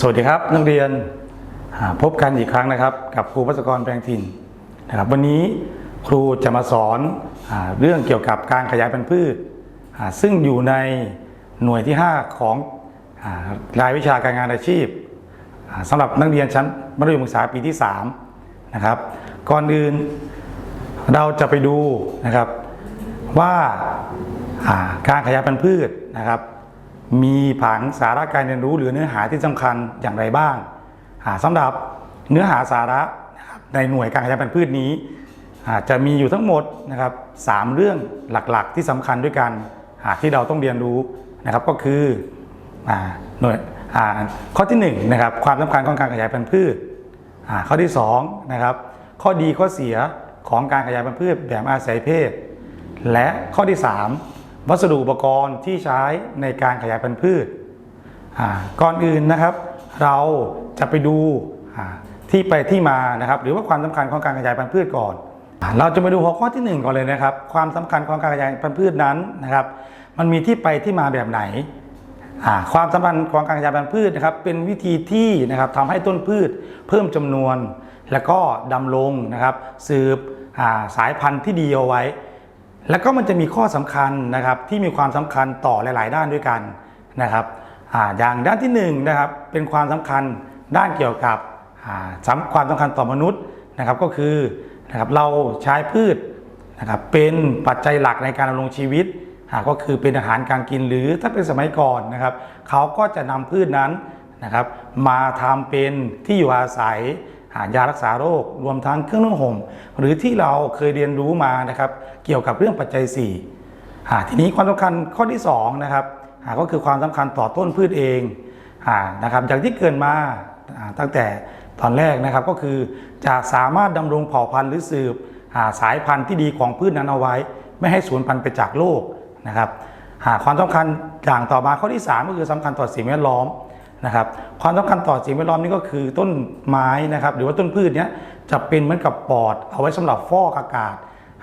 สวัสดีครับนักเรียนพบกันอีกครั้งนะครับ กับครูพัศกรแปลงถิ่นนะครับวันนี้ครูจะมาสอนอเรื่องเกี่ยวกับการขยายพันธุ์พืช ซึ่งอยู่ในหน่วยที่ 5 ของรายวิชาการงานอาชีพอ่าสำหรับนักเรียนชั้นมัธยมศึกษาปีที่3นะครับก่อนอื่นเราจะไปดูนะครับว่าการขยายพันธุ์พืชนะครับ มีผังสาระการเรียนรู้หรือเนื้อหาที่สำคัญอย่างไรบ้างอ่าสำหรับเนื้อหาสาระในหน่วยการขยายพันธุ์พืชนี้จะมีอยู่ทั้งหมดนะครับสามเรื่องหลักๆ ที่สำคัญด้วยกันที่เราต้องเรียนรู้นะครับก็คือหน่วยข้อที่หนึ่งนะครับความสำคัญของการขยายพันธุ์พืชข้อที่สองนะครับข้อดีข้อเสียของการขยายพันธุ์พืชแบบอาศัยเพศ และข้อที่3 วัสดุอุปกรณ์ที่ใช้ในการขยายพันธุ์พืช ก่อนอื่นนะครับ เราจะไปดูที่ไปที่มานะครับ หรือว่าความสำคัญของการขยายพันธุ์พืชก่อน เราจะมาดูหัวข้อที่ 1 ก่อนเลยนะครับ ความสำคัญของการขยายพันธุ์พืชนั้นนะครับ มันมีที่ไปที่มาแบบไหน ความสัมพันธ์ของการขยายพันธุ์พืชนะครับ เป็นวิธีที่นะครับทำให้ต้นพืชเพิ่มจำนวน แล้วก็ดำรงนะครับ สืบสายพันธุ์ที่ดีเอาไว้ แล้วก็มันจะมีข้อสำคัญนะครับที่มีความสำคัญต่อหลาย ๆ ด้านด้วยกันนะครับออย่างด้านที่1นงนะครับเป็นความสำคัญด้านเกี่ยวกับความสำคัญต่อมนุษย์นะครับก็คือนะครับเราใช้พืชนะครับเป็นปัจจัยหลักในการดำรงชีวิตก็คือเป็นอาหารการกินหรือถ้าเป็นสมัยก่อนนะครับเขาก็จะนำพืชนั้นนะครับมาทำเป็นที่อยู่อาศัย ยารักษาโรค รวมทั้งเครื่องนุ่งห่ม หรือที่เราเคยเรียนรู้มานะครับ เกี่ยวกับเรื่องปัจจัย4อ่ทีนี้ความสำคัญข้อที่2นะครับก็คือความสำคัญต่อต้นพืชเองนะครับอย่างที่เกินมาตั้งแต่ตอนแรกนะครับก็คือจะสามารถดำรงเผ่าพันธุ์หรือสืบาสายพันธุ์ที่ดีของพืชนั้นเอาไว้ ไม่ให้สูญพันธุ์ไปจากโลกนะครับความสำคัญอย่างต่อมาข้อที่ 3 ก็คือสำคัญต่อสิ่งแวดล้อม นะครับความสำคัญต่อสิ่งแวดล้อมนี่ก็คือต้นไม้นะครับ หรือว่าต้นพืชเนี้ยจะเป็นเหมือนกับปอด เอาไว้สำหรับฟอกอากาศ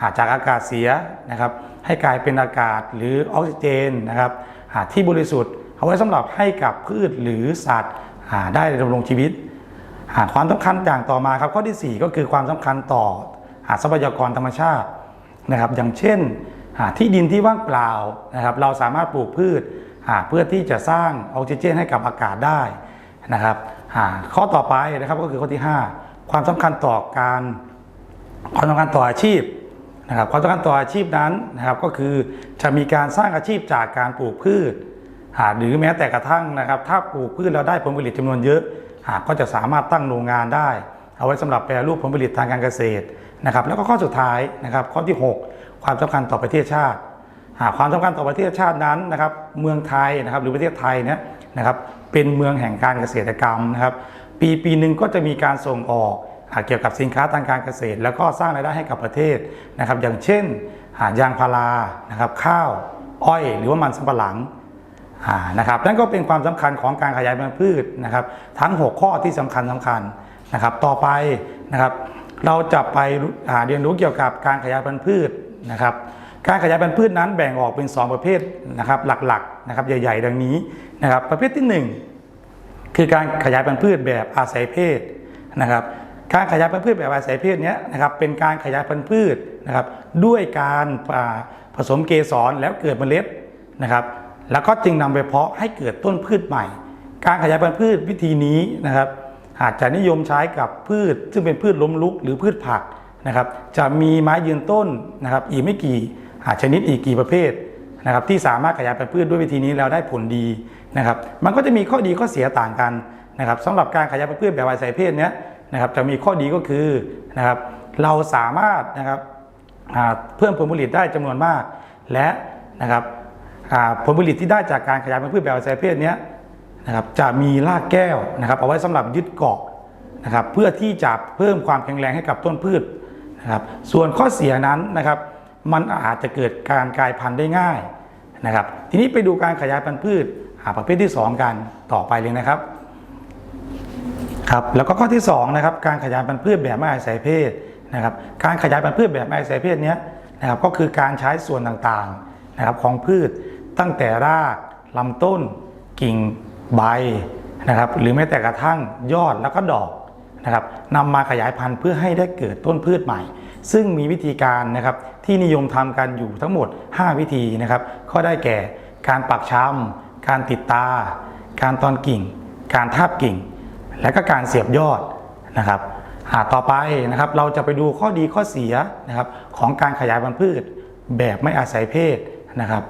หาจากอากาศเสียนะครับ ให้กลายเป็นอากาศหรือออกซิเจนนะครับหาที่บริสุทธิ์ เอาไว้สำหรับให้กับพืชหรือสัตว์หาได้ดำรงชีวิตหาความสำคัญอย่างต่อมาครับข้อที่ 4 ก็คือความสำคัญต่อหาทรัพยากรธรรมชาตินะครับ อย่างเช่นหาที่ดินที่ว่างเปล่านะครับ เราสามารถปลูกพืช เพื่อที่จะสร้างออกซิเจนให้กับอากาศได้นะครับข้อต่อไปนะครับก็คือข้อที่ 5 ความสำคัญต่อการความสำคัญต่ออาชีพนะครับความสำคัญต่ออาชีพนั้นนะครับก็คือจะมีการสร้างอาชีพจากการปลูกพืชหรือแม้แต่กระทั่งนะครับ ถ้าปลูกพืชแล้วได้ผลผลิตจำนวนเยอะก็จะสามารถตั้งโรงงานได้ เอาไว้สำหรับแปรรูปผลผลิตทางการเกษตรนะครับ แล้วก็ข้อสุดท้ายนะครับ ข้อที่ 6 ความสำคัญต่อประเทศชาติ ความสำคัญต่อประเทศชาตินั้นนะครับเมืองไทยนะครับหรือประเทศไทยเนี่ยนะครับเป็นเมืองแห่งการเกษตรกรรมนะครับปีปีหนึ่งก็จะมีการส่งออกเกี่ยวกับสินค้าทางการเกษตร แล้วก็สร้างรายได้ให้กับประเทศนะครับอย่างเช่นอ่ายางพารานะครับข้าวอ้อยหรือว่ามันสำปะหลังนะครับนั่นก็เป็นความสำคัญของการขยายพันธุ์พืชนะครับทั้ง 6 ข้อที่สำคัญสำคัญนะครับต่อไปนะครับเราจะไปอ่าเรียนรู้เกี่ยวกับการขยายพันธุ์พืชนะครับ การขยายพันธุ์พืชนั้นแบ่งออกเป็น 2 ประเภทนะครับหลักๆนะครับใหญ่ๆ ดังนี้นะครับประเภทที่ 1 คือการขยายพันธุ์พืชแบบอาศัยเพศนะครับการขยายพันธุ์พืชแบบอาศัยเพศนี้นะครับเป็นการขยายพันธุ์พืชนะครับด้วยการผสมเกสรแล้วเกิดเมล็ดนะครับแล้วก็จึงนำไปเพาะให้เกิดต้นพืชใหม่ การขยายพันธุ์พืชวิธีนี้นะครับอาจจะนิยมใช้กับพืช ซึ่งเป็นพืชล้มลุกหรือพืชผักนะครับจะมีไม้ยืนต้นนะครับอีกไม่กี่ อาชนิดอีกกี่ประเภทนะครับที่สามารถขยายพันธุ์พืชด้วยวิธีนี้แล้วได้ผลดีนะครับ มันก็จะมีข้อดีข้อเสียต่างกันนะครับสำหรับการขยายพันธุ์พืชแบบอาศัยเพศเนี้ยนะครับจะมีข้อดีก็คือนะครับเราสามารถนะครับเพิ่มผลผลิตได้จำนวนมาก และนะครับผลผลิตที่ได้จากการขยายพันธุ์พืชแบบอาศัยเพศเนี้ยนะครับจะมีรากแก้วนะครับเอาไว้สำหรับยึดเกาะนะครับเพื่อที่จะเพิ่มความแข็งแรงให้กับต้นพืชนะครับส่วนข้อเสียนั้นนะครับ มันอาจจะเกิดการกลายพันธุ์ได้ง่ายนะครับ ทีนี้ไปดูการขยายพันธุ์พืชหาประเภทที่ 2 กันต่อไปเลยนะครับครับแล้วก็ข้อที่2นะครับการขยายพันธุ์พืชแบบไม่อาศัยเพศนะครับการขยายพันธุ์พืชแบบไม่อาศัยเพศนี้นะครับก็คือการใช้ส่วนต่างๆนะครับของพืชตั้งแต่รากลำต้น กิ่งใบนะครับหรือแม้แต่กระทั่งยอดแล้วก็ดอกนะครับนำมาขยายพันธุ์เพื่อให้ได้เกิดต้นพืชใหม่ ซึ่งมีวิธีการนะครับที่นิยมทำกันอยู่ทั้งหมด 5 วิธีนะครับก็ได้แก่การปักช้ำการติดตา การตอนกิ่ง การทาบกิ่ง และก็การเสียบยอดนะครับอ่าต่อไปนะครับเราจะไปดูข้อดีข้อเสียนะครับของการขยายพันธุ์พืชแบบไม่อาศัยเพศนะครับ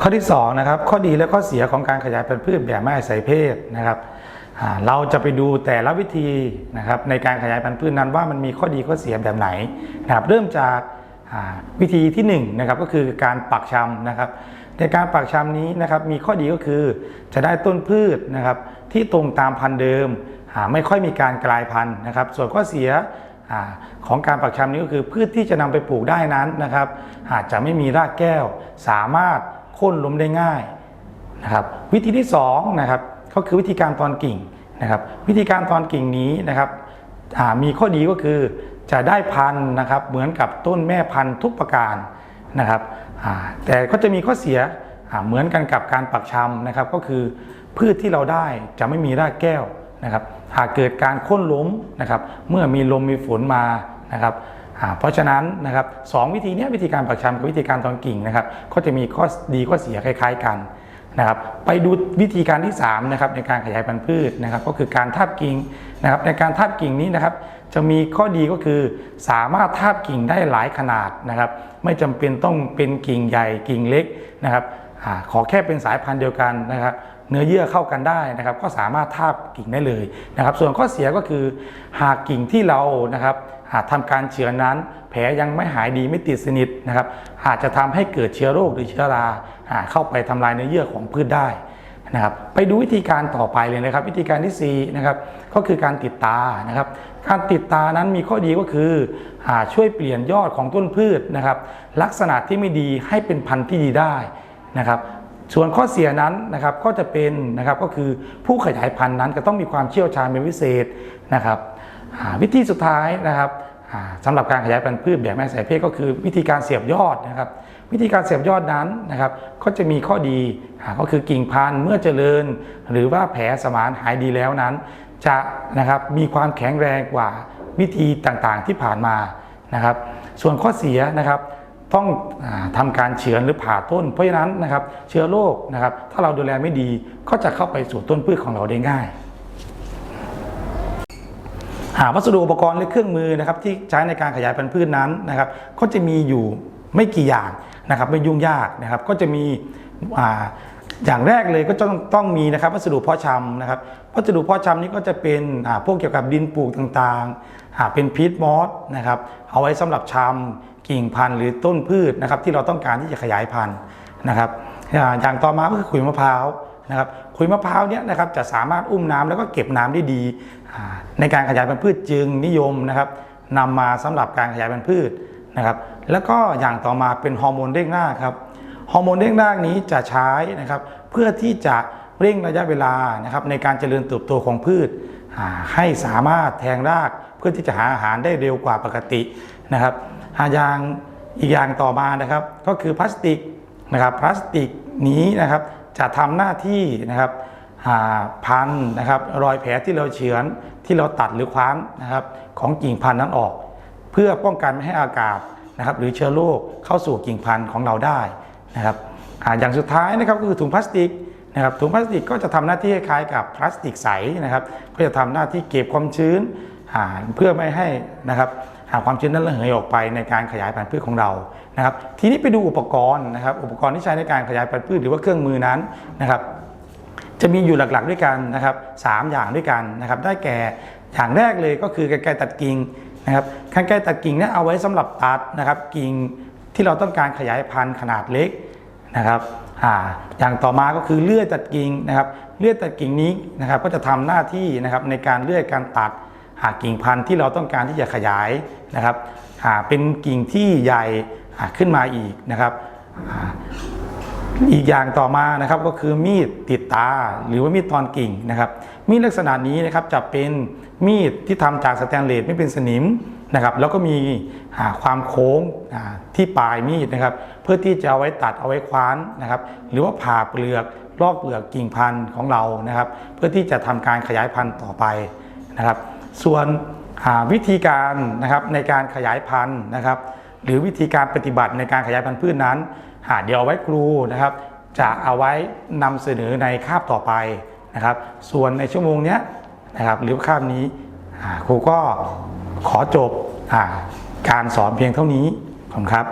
ข้อที่2นะครับข้อดีและข้อเสียของการขยายพันธุ์พืชแบบไม่อาศัยเพศนะครับ เราจะไปดูแต่ละวิธีนะครับในการขยายพันธุ์พืชนั้นว่ามันมีข้อดีข้อเสียแบบไหนนะครับเริ่มจากวิธีที่1นะครับก็คือการปักชำนะครับในการปักชำนี้นะครับมีข้อดีก็คือจะได้ต้นพืชนะครับที่ตรงตามพันธุ์เดิมไม่ค่อยมีการกลายพันธุ์นะครับ ส่วนข้อเสียอของการปักชำนี้ก็คือพืชที่จะนำไปปลูกได้นั้นนะครับอาจจะไม่มีรากแก้ว สามารถโค่นล้มได้ง่ายนะครับวิธีที่2นะครับ ก็คือวิธีการตอนกิ่งนะครับ วิธีการตอนกิ่งนี้นะครับมีข้อดีก็คือจะได้พันธุ์นะครับเหมือนกับต้นแม่พันธุ์ทุกประการนะครับแต่ก็จะมีข้อเสียเหมือนกันกับการปักชำนะครับ ก็คือพืชที่เราได้จะไม่มีรากแก้วนะครับหากเกิดการโค่นล้มนะครับ เมื่อมีลมมีฝนมานะครับเพราะฉะนั้นนะครับสองวิธีนี้วิธีการปักชำกับวิธีการตอนกิ่งนะครับ ก็จะมีข้อดีข้อเสียคล้าย ๆ กัน นะครับไปดูวิธีการที่3นะครับในการขยายพันธุ์พืชนะครับก็คือการทาบกิ่งนะครับในการทาบกิ่งนี้นะครับจะมีข้อดีก็คือสามารถทาบกิ่งได้หลายขนาดนะครับไม่จำเป็นต้องเป็นกิ่งใหญ่กิ่งเล็กนะครับอขอแค่เป็นสายพันธุ์เดียวกันนะครับ เนื้อเยื่อเข้ากันได้นะครับ ก็สามารถทาบกิ่งได้เลยนะครับ ส่วนข้อเสียก็คือหากกิ่งที่เรานะครับหากทำการเฉือนั้น แผลยังไม่หายดีไม่ติดสนิทนะครับ อาจจะทำให้เกิดเชื้อโรคหรือเชื้อราอ่าเข้าไปทำลายเนื้อเยื่อของพืชได้นะครับ ไปดูวิธีการต่อไปเลยนะครับ วิธีการที่4นะครับก็คือการติดตานะครับ การติดตานั้นมีข้อดีก็คืออาช่วยเปลี่ยนยอดของต้นพืชนะครับ ลักษณะที่ไม่ดีให้เป็นพันธุ์ที่ดีได้นะครับ ส่วนข้อเสียนั้นนะครับก็จะเป็นนะครับก็คือผู้ขยายพันธุ์นั้นจะต้องมีความเชี่ยวชาญเป็นพิเศษนะครับวิธีสุดท้ายนะครับสำหรับการขยายพันธุ์พืชแบบไม่อายเพศก็คือวิธีการเสียบยอดนะครับ วิธีการเสียบยอดนั้นนะครับ ก็จะมีข้อดีก็คือกิ่งพันธุ์เมื่อเจริญ หรือว่าแผลสมานหายดีแล้วนั้น จะนะครับมีความแข็งแรงกว่าวิธีต่างๆที่ผ่านมานะครับ ส่วนข้อเสียนะครับ ต้องอาทำการเฉือนหรือผ่าต้น เพราะฉะนั้นนะครับเชื้อโรคนะครับ ถ้าเราดูแลไม่ดีก็จะเข้าไปสู่ต้นพืชของเราได้ง่ายหาวัสดุอุปกรณ์หรือเครื่องมือนะครับที่ใช้ในการขยายพันธุ์พืชนั้นนะครับ ก็จะมีอยู่ไม่กี่อย่างนะครับ ไม่ยุ่งยากนะครับ ก็จะมีอ่าอย่างแรกเลยก็ต้องต้องมีนะครับวัสดุเพาะชำนะครับวัสดุเพาะชำนี้ก็จะเป็นพวกเกี่ยวกับดินปลูกต่าง ๆอ่าเป็นพีทมอสนะครับเอาไว้สำหรับชำกิ่งพันธุ์หรือต้นพืชนะครับที่เราต้องการที่จะขยายพันธุ์นะครับอย่างต่อมาก็คือขุยมะพร้าวนะครับขุยมะพร้าวเนี่ยนะครับจะสามารถอุ้มน้ำแล้วก็เก็บน้ำได้ดี ในการขยายพันธุ์พืชจึงนิยมนะครับนำมาสำหรับการขยายพันธุ์พืชนะครับแล้วก็อย่างต่อมาเป็นฮอร์โมนเร่งราครับฮอร์โมนเร่งรานี้จะใช้นะครับเพื่อที่จะเร่งระยะเวลานะครับในการเจริญเติบโตของพืช ให้สามารถแทงรากเพื่อที่จะหาอาหารได้เร็วกว่าปกตินะครับอ่าอย่างอีกอย่างต่อมานะครับ ก็คือพลาสติกนะครับพลาสติกนี้นะครับจะทำหน้าที่นะครับอ่าพันนะครับรอยแผลที่เราเฉือนที่เราตัดหรือคว้านนะครับของกิ่งพันธุ์นั้นออก เพื่อป้องกันไม่ให้อากาศนะครับหรือเชื้อโรคเข้าสู่กิ่งพันธุ์ของเราได้นะครับออย่างสุดท้ายนะครับก็คือถุงพลาสติก นะครับถุงพลาสติกก็จะทำหน้าที่คล้ายกับพลาสติกใสนะครับ ก็จะทำหน้าที่เก็บความชื้นอ่าเพื่อไม่ให้นะครับหาความชื้นนั้นระเหยออกไปในการขยายพันธุ์พืชของเรา นะครับ ทีนี้ไปดูอุปกรณ์นะครับ อุปกรณ์ที่ใช้ในการขยายพันธุ์พืชหรือว่าเครื่องมือนั้นนะครับ จะมีอยู่หลักๆด้วยกันนะครับสามอย่างด้วยกันนะครับ ได้แก่อย่างแรกเลยก็คือกรรไกรตัดกิ่งนะครับกรรไกรตัดกิ่งเนี่ยเอาไว้สำหรับตัดนะครับ กิ่งที่เราต้องการขยายพันธุ์ขนาดเล็ก นะครับอ่าอย่างต่อมาก็คือเลื่อยตัดกิ่งนะครับ เลื่อยตัดกิ่งนี้นะครับก็จะทำหน้าที่นะครับในการเลื่อยการตัดหากิ่งพันธุ์ที่เราต้องการที่จะขยายนะครับอ่าเป็นกิ่งที่ใหญ่อ่าขึ้นมาอีกนะครับอีกอย่างต่อมานะครับก็คือมีดติดตาหรือว่ามีดตอนกิ่งนะครับ มีดลักษณะนี้นะครับจะเป็นมีดที่ทำจากสแตนเลสไม่เป็นสนิม นะครับแล้วก็มีความโค้งที่ปลายมีดนะครับเพื่อที่จะเอาไว้ตัดเอาไว้คว้านนะครับหรือว่าผ่าเปลือกลอกเปลือกกิ่งพันธุ์ของเรานะครับ เพื่อที่จะทำการขยายพันธุ์ต่อไปนะครับ ส่วนวิธีการนะครับในการขยายพันธุ์นะครับ หรือวิธีการปฏิบัติในการขยายพันธุ์พืชนั้นหาเดี๋ยวเอาไว้ครูนะครับ จะเอาไว้นำเสนอในคาบต่อไปนะครับ ส่วนในชั่วโมงนี้นะครับหรือคาบนี้ครูก็ ขอจบอการสอนเพียงเท่านี้ขอบคุณครับ